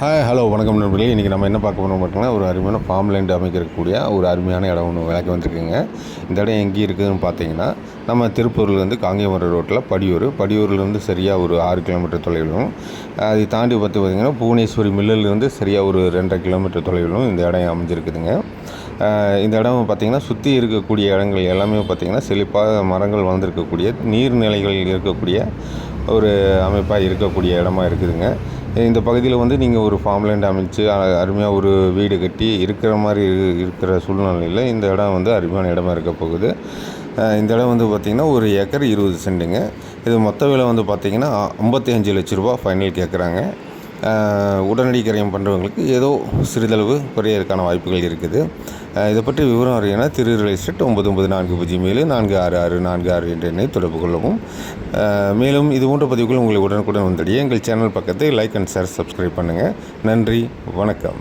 Hi hello வணக்கம் நண்பர்களே. இன்றைக்கி நம்ம என்ன பார்க்க போகிறோம் பார்த்தீங்கன்னா ஒரு அருமையான ஃபார்ம் லேண்ட் அமைக்கக்கூடிய ஒரு அருமையான இடம் ஒன்று விலைக்கு வந்திருக்குங்க. இந்த இடம் எங்கே இருக்குதுன்னு பார்த்தீங்கன்னா நம்ம திருப்பூர்லேருந்து காங்கேயமரம் ரோட்டில் படியூர். படியூர்லேருந்து சரியாக ஒரு ஆறு கிலோமீட்டர் தொலைவிலும் அதை தாண்டி பார்த்து பார்த்திங்கன்னா புவனேஸ்வரி மில்லிலேருந்து சரியாக ஒரு ரெண்டரை கிலோமீட்டர் தொலைவிலும் இந்த இடம் அமைஞ்சிருக்குதுங்க. இந்த இடம் பார்த்திங்கன்னா சுற்றி இருக்கக்கூடிய இடங்கள் எல்லாமே பார்த்திங்கன்னா செழிப்பாக மரங்கள் வளர்ந்துருக்கக்கூடிய நீர்நிலைகள் இருக்கக்கூடிய ஒரு அமைப்பாக இருக்கக்கூடிய இடமா இருக்குதுங்க. இந்த பகுதியில் வந்து நீங்கள் ஒரு ஃபார்ம்லேண்ட் அமைச்சு அருமையாக ஒரு வீடு கட்டி இருக்கிற மாதிரி இருக்கிற சூழ்நிலையில் இந்த இடம் வந்து அருமையான இடமா இருக்க போகுது. இந்த இடம் வந்து பார்த்திங்கன்னா ஒரு ஏக்கர் இருபது சென்ட்டுங்க. இது மொத்த விலை வந்து பார்த்திங்கன்னா ஐம்பத்தி அஞ்சு லட்ச ரூபா ஃபைனல் கேட்குறாங்க உடனடி கிரயம் பண்ணுறவங்களுக்கு ஏதோ சிறிதளவு குறையறதுக்கான வாய்ப்புகள் இருக்குது. இதை பற்றி விவரம் அறியனா திரு ரியல் எஸ்டேட் ஒன்பது ஒன்பது நான்கு பூஜ்ஜியம் ஏழு நான்கு ஆறு ஆறு நான்கு ஆறு என்ற எண்ணை தொடர்பு கொள்ளவும். மேலும் இது போன்ற பதிவுகள் உங்களை உடனுக்குடன் வந்தடைய எங்கள் சேனல் பக்கத்தை லைக் அண்ட் ஷேர் சப்ஸ்கிரைப் பண்ணுங்கள் நன்றி வணக்கம்.